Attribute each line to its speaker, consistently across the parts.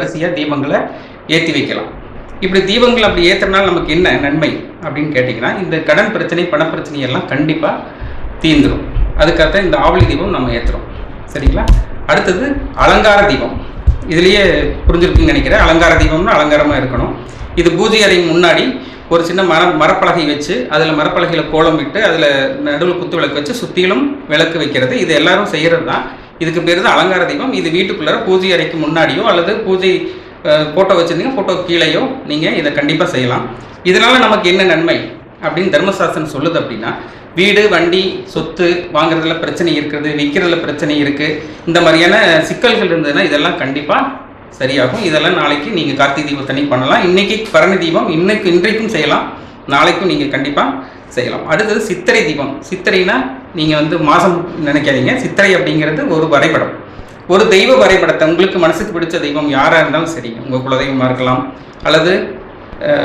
Speaker 1: வரிசையாக தீபங்களை ஏற்றி வைக்கலாம். இப்படி தீபங்கள் அப்படி ஏற்றுறனால நமக்கு என்ன நன்மை அப்படின்னு கேட்டிங்கன்னா இந்த கடன் பிரச்சனை பணப்பிரச்சனை எல்லாம் கண்டிப்பாக தீர்ந்துடும் அதுக்காகத்தான் இந்த ஆவலி தீபம் நம்ம ஏற்றுறோம் சரிங்களா? அடுத்தது அலங்கார தீபம். இதுலேயே புரிஞ்சிருக்குன்னு நினைக்கிறேன். அலங்கார தீபம்னா அலங்காரமாக இருக்கணும். இது பூஜை அறை முன்னாடி ஒரு சின்ன மர மரப்பலகை வச்சு அதில் மரப்பலகையில் கோலம் விட்டு அதில் நடுவில் குத்து விளக்கு வச்சு சுற்றிலும் விளக்கு வைக்கிறது. இது எல்லாரும் செய்கிறது தான் இதுக்கு பேர் தான் அலங்கார தீபம் இது வீட்டுக்குள்ளார பூஜை அறைக்கு முன்னாடியோ அல்லது பூஜை ஃபோட்டோ வச்சுருந்தீங்க ஃபோட்டோ கீழேயோ நீங்கள் இதை கண்டிப்பாக செய்யலாம். இதனால் நமக்கு என்ன நன்மை? அப்படின்னு தர்மசாஸ்திரம் சொல்லுது அப்படின்னா வீடு வண்டி சொத்து வாங்குறதுல பிரச்சனை இருக்கிறது விற்கிறதுல பிரச்சனை இருக்குது இந்த மாதிரியான சிக்கல்கள் இருந்ததுன்னா இதெல்லாம் கண்டிப்பாக சரியாகும். இதெல்லாம் நாளைக்கு நீங்கள் கார்த்திகை தீபத்தனி பண்ணலாம். இன்றைக்கி பரணி தீபம் இன்னைக்கு இன்றைக்கும் செய்யலாம். நாளைக்கும் நீங்கள் கண்டிப்பாக செய்யலாம். அடுத்தது சித்திரை தீபம். சித்திரைனா நீங்கள் வந்து மாதம் நினைக்காதீங்க. சித்திரை அப்படிங்கிறது ஒரு வரைபடம். ஒரு தெய்வ வரைபடத்தை உங்களுக்கு மனசுக்கு பிடிச்ச தெய்வம் யாராக இருந்தாலும் சரி உங்கள் குலதெய்வமாக இருக்கலாம் அல்லது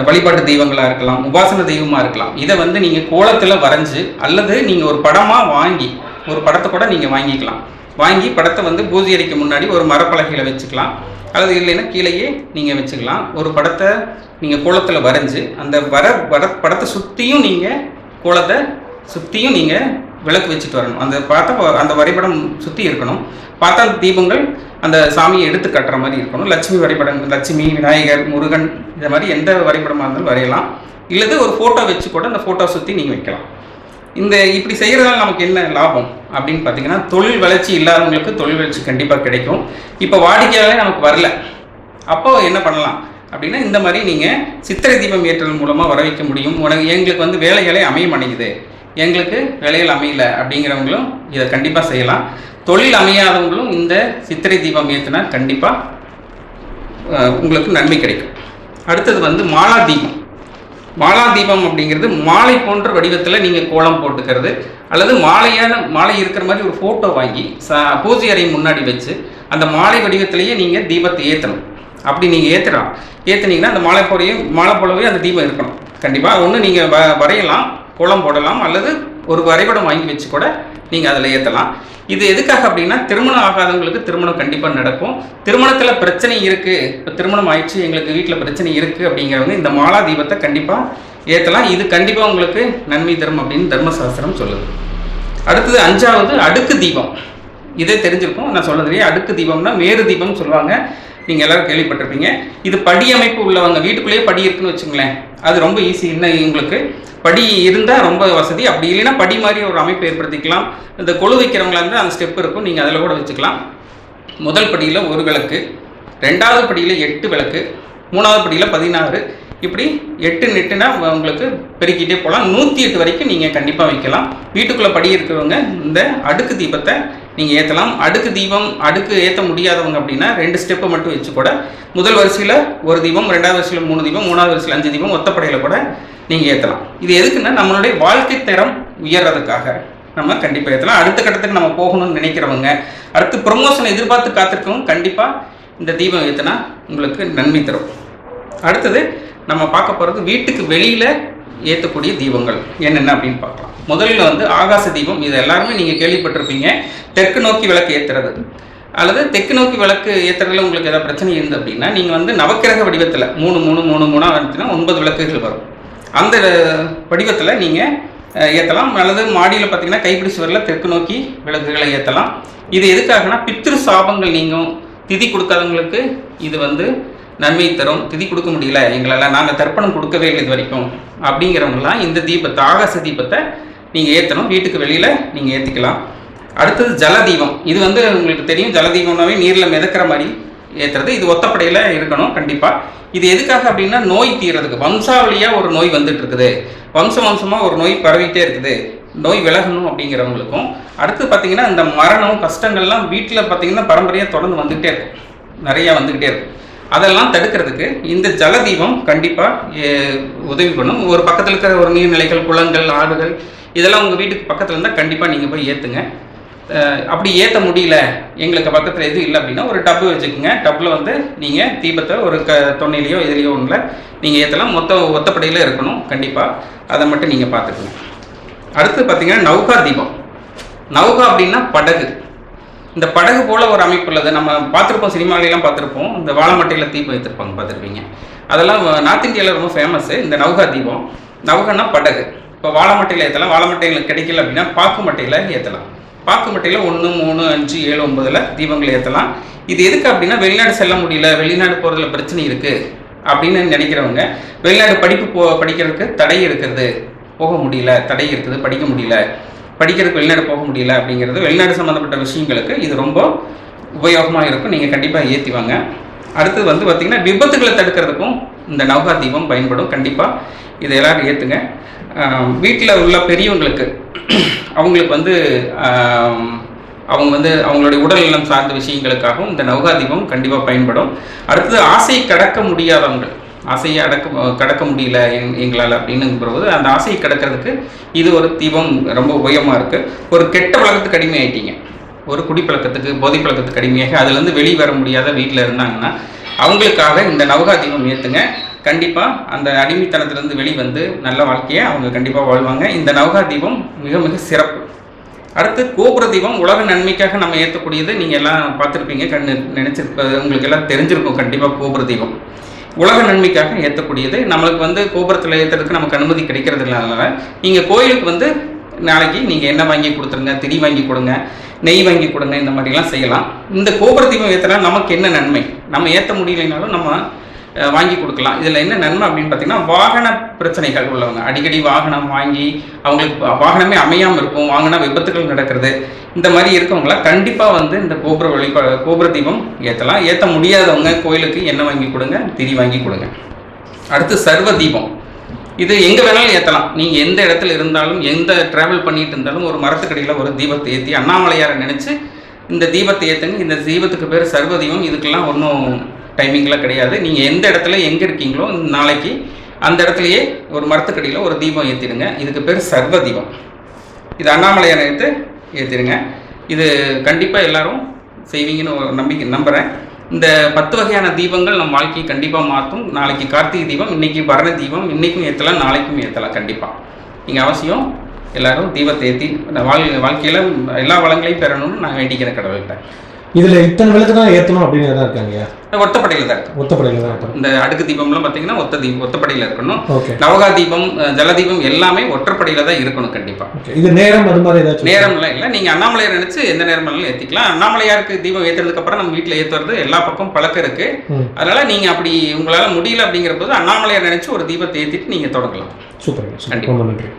Speaker 1: வழிபாட்டு தெய்வங்களாக இருக்கலாம் உபாசன தெய்வமாக இருக்கலாம். இதை வந்து நீங்கள் கோலத்தில் வரைஞ்சி அல்லது நீங்கள் ஒரு படமாக வாங்கி ஒரு படத்தை கூட நீங்கள் வாங்கிக்கலாம். வாங்கி படத்தை வந்து பூஜை அறைக்கு முன்னாடி ஒரு மரப்பலகையில் வச்சுக்கலாம். அல்லது இல்லைன்னா கீழேயே நீங்கள் வச்சுக்கலாம். ஒரு படத்தை நீங்கள் கோலத்தில் வரைஞ்சி அந்த வர வர படத்தை சுற்றியும் நீங்கள் கோலத்தை சுற்றியும் நீங்கள் விளக்கு வச்சுட்டு வரணும். அந்த பார்த்தா அந்த வரைபடம் சுற்றி இருக்கணும். பார்த்தா அந்த தீபங்கள் அந்த சாமியை எடுத்து கட்டுற மாதிரி இருக்கணும். லட்சுமி வரைபடம் லட்சுமி விநாயகர் முருகன் இந்த மாதிரி எந்த வரைபடமாக இருந்தாலும் வரையலாம். இல்லது ஒரு ஃபோட்டோ வச்சு கூட அந்த ஃபோட்டோ சுற்றி நீங்கள் வைக்கலாம். இந்த இப்படி செய்கிறதால நமக்கு என்ன லாபம்? அப்படின்னு பார்த்தீங்கன்னா தொழில் வளர்ச்சி இல்லாதவங்களுக்கு தொழில் வளர்ச்சி கண்டிப்பாக கிடைக்கும். இப்போ வாடிக்கையாளரே நமக்கு வரல. அப்போ என்ன பண்ணலாம்? அப்படின்னா இந்த மாதிரி நீங்கள் சித்திரை தீபம் ஏற்றல் மூலமாக வர வைக்க முடியும். உனக்கு எங்களுக்கு வந்து வேலைகளே அமைய மாட்டேங்குது. எங்களுக்கு வேலைகள் அமையல அப்படிங்கிறவங்களும் இதை கண்டிப்பாக செய்யலாம். தொழில் அமையாதவங்களும் இந்த சித்திரை தீபம் ஏற்றினா கண்டிப்பாக உங்களுக்கு நன்மை கிடைக்கும். அடுத்தது வந்து மாலா தீபம். மாலா தீபம் அப்படிங்கிறது மாலை போன்ற வடிவத்தில் நீங்கள் கோலம் போட்டுக்கிறது அல்லது மாலையான மாலை இருக்கிற மாதிரி ஒரு ஃபோட்டோ வாங்கி ச பூஜை அறை முன்னாடி வச்சு அந்த மாலை வடிவத்திலேயே நீங்கள் தீபத்தை ஏற்றணும் அப்படி நீங்கள் ஏற்றலாம் ஏற்றுனீங்கன்னா அந்த மாலை போலையும் மாலை போலவே அந்த தீபம் இருக்கணும். கண்டிப்பாக ஒன்று நீங்கள் வ வரையலாம் கோலம் போடலாம் அல்லது ஒரு வரைபடம் வாங்கி வச்சு கூட நீங்கள் அதில் ஏற்றலாம் இது எதுக்காக அப்படின்னா திருமணம் ஆகாதவங்களுக்கு திருமணம் கண்டிப்பாக நடக்கும். திருமணத்தில் பிரச்சனை இருக்குது இப்போ திருமணம் ஆயிடுச்சு எங்களுக்கு வீட்டில் பிரச்சனை இருக்குது அப்படிங்கிறவங்க இந்த மாலா தீபத்தை கண்டிப்பாக ஏற்றலாம். இது கண்டிப்பாக உங்களுக்கு நன்மை தரும் அப்படின்னு தர்மசாஸ்திரம் சொல்லுது. அடுத்தது அஞ்சாவது அடுக்கு தீபம். இதே தெரிஞ்சிருக்கும். நான் சொல்லுறதே அடுக்கு தீபம்னா மேரு தீபம்னு சொல்லுவாங்க. நீங்கள் எல்லோரும் கேள்விப்பட்டிருப்பீங்க. இது படி அமைப்பு உள்ளவங்க வீட்டுக்குள்ளேயே படி இருக்குன்னு வச்சுங்களேன் அது ரொம்ப ஈஸி இன்னும் உங்களுக்கு படி இருந்தால் ரொம்ப வசதி. அப்படி இல்லைன்னா படி மாதிரி ஒரு அமைப்பு ஏற்படுத்திக்கலாம். இந்த கொழு வைக்கிறவங்களா இருந்தால் அந்த ஸ்டெப் இருக்கும். நீங்கள் அதில் கூட வச்சுக்கலாம். முதல் படியில் ஒரு விளக்கு ரெண்டாவது படியில் எட்டு விளக்கு மூணாவது படியில் பதினாறு. இப்படி எட்டு நெட்டுனா உங்களுக்கு பெருக்கிட்டே போகலாம். நூற்றி எட்டு வரைக்கும் நீங்கள் கண்டிப்பாக வைக்கலாம். வீட்டுக்குள்ளே படி இருக்கிறவங்க இந்த அடுக்கு தீபத்தை நீங்கள் ஏற்றலாம் அடுக்கு தீபம் அடுக்கு ஏற்ற முடியாதவங்க அப்படின்னா ரெண்டு ஸ்டெப்பை மட்டும் வச்சு கூட முதல் வரிசையில் ஒரு தீபம் ரெண்டாவது வரிசையில் மூணு தீபம் மூணாவது வரிசையில் அஞ்சு தீபம் ஒத்தப்படையில் கூட நீங்கள் ஏற்றலாம் இது எதுக்குன்னா நம்மளுடைய வாழ்க்கை தரம் உயர்றதுக்காக நம்ம கண்டிப்பாக ஏற்றலாம் அடுத்த கட்டத்துக்கு நம்ம போகணும்னு நினைக்கிறவங்க அடுத்து ப்ரொமோஷன் எதிர்பார்த்து காத்திருக்கவங்க கண்டிப்பாக இந்த தீபம் ஏற்றினா உங்களுக்கு நன்மை தரும். அடுத்தது நம்ம பார்க்க போகிறது வீட்டுக்கு வெளியில் ஏற்றக்கூடிய தீபங்கள் என்னென்ன அப்படின்னு பார்க்கலாம். முதல்ல வந்து ஆகாச தீபம் இது எல்லாருமே நீங்கள் கேள்விப்பட்டிருப்பீங்க. தெற்கு நோக்கி விளக்கு ஏற்றுறது அல்லது தெற்கு நோக்கி விளக்கு ஏற்றுறதுல உங்களுக்கு ஏதாவது பிரச்சனை இருந்து அப்படின்னா நீங்கள் வந்து நவக்கிரக வடிவத்தில் மூணு மூணு மூணு மூணாக வந்துச்சுன்னா ஒன்பது விளக்குகள் வரும். அந்த வடிவத்தில் நீங்கள் ஏற்றலாம் அல்லது மாடியில் பார்த்தீங்கன்னா கைப்பிடி சுவரில் தெற்கு நோக்கி விளக்குகளை ஏற்றலாம் இது எதுக்காகனா பித்திரு சாபங்கள் நீங்கும். திதி கொடுக்காதவங்களுக்கு இது வந்து நன்மை தரும் திதி கொடுக்க முடியல எங்களால் நாங்கள் தர்ப்பணம் கொடுக்கவே இல்லை இது வரைக்கும் அப்படிங்கிறவங்களாம் இந்த தீபத்தை ஆகாச தீபத்தை நீங்கள் ஏற்றணும் வீட்டுக்கு வெளியில் நீங்கள் ஏற்றிக்கலாம் அடுத்தது ஜலதீபம் இது வந்து உங்களுக்கு தெரியும் ஜலதீபம்னாவே நீரில் மிதக்கிற மாதிரி ஏற்றுறது இது ஒத்தப்படையில் இருக்கணும் கண்டிப்பாக இது எதுக்காக அப்படின்னா நோய் தீர்றதுக்கு. வம்சாவளியாக ஒரு நோய் வந்துட்டு இருக்குது வம்சம் வம்சமாக ஒரு நோய் பரவிட்டே இருக்குது. நோய் விலகணும் அப்படிங்கிறவங்களுக்கும். அடுத்து பார்த்தீங்கன்னா இந்த மரணம் கஷ்டங்கள்லாம் வீட்டில் பார்த்திங்கன்னா பரம்பரையாக தொடர்ந்து வந்துக்கிட்டே இருக்கும். நிறையா வந்துக்கிட்டே இருக்கும். அதெல்லாம் தடுக்கிறதுக்கு இந்த ஜலதீபம் கண்டிப்பாக உதவி பண்ணும். ஒரு பக்கத்தில் இருக்கிற ஒரு நீர்நிலைகள் குளங்கள் ஆறுகள் இதெல்லாம் உங்கள் வீட்டுக்கு பக்கத்தில் இருந்தால் கண்டிப்பாக நீங்கள் போய் ஏற்றுங்க அப்படி ஏற்ற முடியல எங்களுக்கு பக்கத்தில் எதுவும் இல்லை அப்படின்னா ஒரு டப்பு வச்சுக்கோங்க. டப்பில் வந்து நீங்கள் தீபத்தை ஒரு க தொண்ணிலையோ இதுலையோ ஒன்றில் நீங்கள் ஏற்றலாம் மொத்த ஒத்தப்படையில் இருக்கணும் கண்டிப்பாக அதை மட்டும் நீங்கள் பார்த்துக்கணும் அடுத்து பார்த்தீங்கன்னா நௌகா தீபம். நவுகா அப்படின்னா படகு. இந்த படகு போல ஒரு அமைப்பு உள்ளது. நம்ம பார்த்துருப்போம் சினிமாவிலாம் பார்த்துருப்போம். இந்த வாழைமட்டையில் தீபம் வைத்திருப்பாங்க பார்த்துருப்பீங்க. அதெல்லாம் நார்த் இந்தியாவில் ரொம்ப ஃபேமஸ்ஸு இந்த நவுகா தீபம். நவுகன்னா படகு. இப்போ வாழைமட்டையில் ஏற்றலாம் வாழைமட்டையில் கிடைக்கல அப்படின்னா பாக்கு மட்டையில் ஏற்றலாம் பாக்கு மட்டையில் ஒன்று மூணு அஞ்சு ஏழு ஒன்பதில் தீபங்கள் ஏற்றலாம் இது எதுக்கு அப்படின்னா வெளிநாடு செல்ல முடியல. வெளிநாடு போகிறதுல பிரச்சனை இருக்குது அப்படின்னு நினைக்கிறவங்க வெளிநாடு படிப்பு போ படிக்கிறதுக்கு தடை இருக்கிறது. போக முடியல. தடை இருக்குது. படிக்க முடியல. படிக்கிறதுக்கு வெளிநாடு போக முடியல அப்படிங்கிறது வெளிநாடு சம்மந்தப்பட்ட விஷயங்களுக்கு இது ரொம்ப உபயோகமாக இருக்கும். நீங்கள் கண்டிப்பாக ஏற்றி வாங்க. அடுத்தது வந்து பார்த்திங்கன்னா விபத்துகளை தடுக்கிறதுக்கும் இந்த நௌகா தீபம் பயன்படும். கண்டிப்பாக இதை எல்லோரும் ஏற்றுங்க வீட்டில் உள்ள பெரியவங்களுக்கு அவங்களுக்கு வந்து அவங்க வந்து அவங்களுடைய உடல் நலம் சார்ந்த விஷயங்களுக்காகவும் இந்த நௌகா தீபம் கண்டிப்பாக பயன்படும். அடுத்தது ஆசை கடக்க முடியாதவங்க ஆசையை அடக்க கடக்க முடியல எங் எங்களால் அப்படின்னுங்கிறபோது அந்த ஆசையை கடக்கிறதுக்கு இது ஒரு தீபம் ரொம்ப உபயோகமாக இருக்குது ஒரு கெட்ட பழக்கத்துக்கு அடிமை ஆயிட்டீங்க ஒரு குடிப்பழக்கத்துக்கு போதை பழக்கத்துக்கு அடிமையாக அதுலேருந்து வெளியே வர முடியாத வீட்டில் இருந்தாங்கன்னா அவங்களுக்காக இந்த நவகா தீபம் ஏற்றுங்க கண்டிப்பாக அந்த அடிமைத்தனத்திலேருந்து வெளிவந்து நல்ல வாழ்க்கையை அவங்க கண்டிப்பாக வாழ்வாங்க. இந்த நவகா தீபம் மிக மிக சிறப்பு. அடுத்து கோபுர தீபம் உலக நன்மைக்காக நம்ம ஏற்றக்கூடியது நீங்கள் எல்லாம் பார்த்துருப்பீங்க. கண் நினச்சிருப்ப உங்களுக்கு எல்லாம் தெரிஞ்சிருக்கும். கண்டிப்பாக கோபுர தீபம். உலக நன்மைக்காக ஏற்றக்கூடியது. நம்மளுக்கு வந்து கோபுரத்தில் ஏற்றுறதுக்கு நமக்கு அனுமதி கிடைக்கிறது இல்லாதனால நீங்கள் கோயிலுக்கு வந்து நாளைக்கு நீங்கள் என்ன வாங்கி கொடுத்துருங்க திரி வாங்கி கொடுங்க நெய் வாங்கி கொடுங்க இந்த மாதிரிலாம் செய்யலாம். இந்த கோபுர தீபம் ஏற்றினா நமக்கு என்ன நன்மை? நம்ம ஏற்ற முடியலைனாலும் நம்ம வாங்கி கொடுக்கலாம். இதில் என்ன நன்மை அப்படின்னு பார்த்தீங்கன்னா வாகன பிரச்சனைகள் உள்ளவங்க. அடிக்கடி வாகனம் வாங்கி அவங்களுக்கு வாகனமே அமையாமல் இருக்கும். வாங்கினா விபத்துகள் நடக்கிறது. இந்த மாதிரி இருக்கவங்களாம் கண்டிப்பாக வந்து இந்த கோபுர வழிபா கோபுர தீபம் ஏற்றலாம் ஏற்ற முடியாதவங்க கோயிலுக்கு எண்ணெய் வாங்கி கொடுங்க திரி வாங்கி கொடுங்க. அடுத்து சர்வ தீபம். இது எங்கே வேணாலும் ஏற்றலாம் நீங்கள் எந்த இடத்துல இருந்தாலும் எந்த ட்ராவல் பண்ணிட்டு இருந்தாலும் ஒரு மரத்துக்கடியில் ஒரு தீபத்தை ஏற்றி அண்ணாமலையாரை நினச்சி இந்த தீபத்தை ஏற்றுங்க இந்த தீபத்துக்கு பேர் சர்வ தீபம். இதுக்கெல்லாம் ஒன்றும் டைமிங்லாம் கிடையாது. நீங்கள் எந்த இடத்துல எங்கே இருக்கீங்களோ நாளைக்கு அந்த இடத்துலையே ஒரு மரத்துக்கடியில் ஒரு தீபம் ஏற்றிடுங்க இதுக்கு பேர் சர்வ தீபம். இது அண்ணாமலையாரை எடுத்து ஏற்றிடுங்க இது கண்டிப்பாக எல்லாரும் செய்வீங்கன்னு ஒரு நம்பிக்கை நம்புகிறேன் இந்த பத்து வகையான தீபங்கள் நம்ம வாழ்க்கையை கண்டிப்பாக மாற்றும். நாளைக்கு கார்த்திகை தீபம் இன்றைக்கி பரண தீபம் இன்றைக்கும் ஏற்றலாம் நாளைக்கும் ஏற்றலாம் கண்டிப்பாக நீங்கள் அவசியம் எல்லாரும் தீபத்தை ஏற்றி வாழ் வாழ்க்கையில் எல்லா வளங்களையும் பெறணும்னு நான் வேண்டிக்கிறேன் கடவுள்கிட்ட.
Speaker 2: இதில் இத்தனை விளக்கு தான் ஏற்றணும் அப்படின்னு தான் இருக்காங்க.
Speaker 1: ஒத்தப்படையில் தான்
Speaker 2: ஒத்தப்படையில தான்
Speaker 1: இந்த அடுக்கு தீபம்லாம் பார்த்தீங்கன்னா ஒத்த தீபம் ஒத்தப்படையில் இருக்கணும். நவகா தீபம் ஜலதீபம் எல்லாமே ஒற்றப்படையில் தான் இருக்கணும் கண்டிப்பாக
Speaker 2: இது நேரம் அது மாதிரி ஏதாச்சும்
Speaker 1: நேரம்லாம் இல்லை. நீங்கள் அண்ணாமலையார் நினச்சி எந்த நேரம் வேணாலும் ஏற்றிக்கலாம் அண்ணாமலையாருக்கு தீபம் ஏற்றுறதுக்கு அப்புறம் நம்ம வீட்டில் ஏற்றுறது எல்லா பக்கம் பழக்கம் இருக்கு. அதனால நீங்கள் அப்படி உங்களால் முடியல அப்படிங்கிற போது அண்ணாமலையார் நினச்சி ஒரு தீபத்தை ஏற்றிட்டு நீங்கள் தொடங்கலாம்.
Speaker 2: சூப்பர்.
Speaker 1: கண்டிப்பா.
Speaker 2: ரொம்ப நன்றி.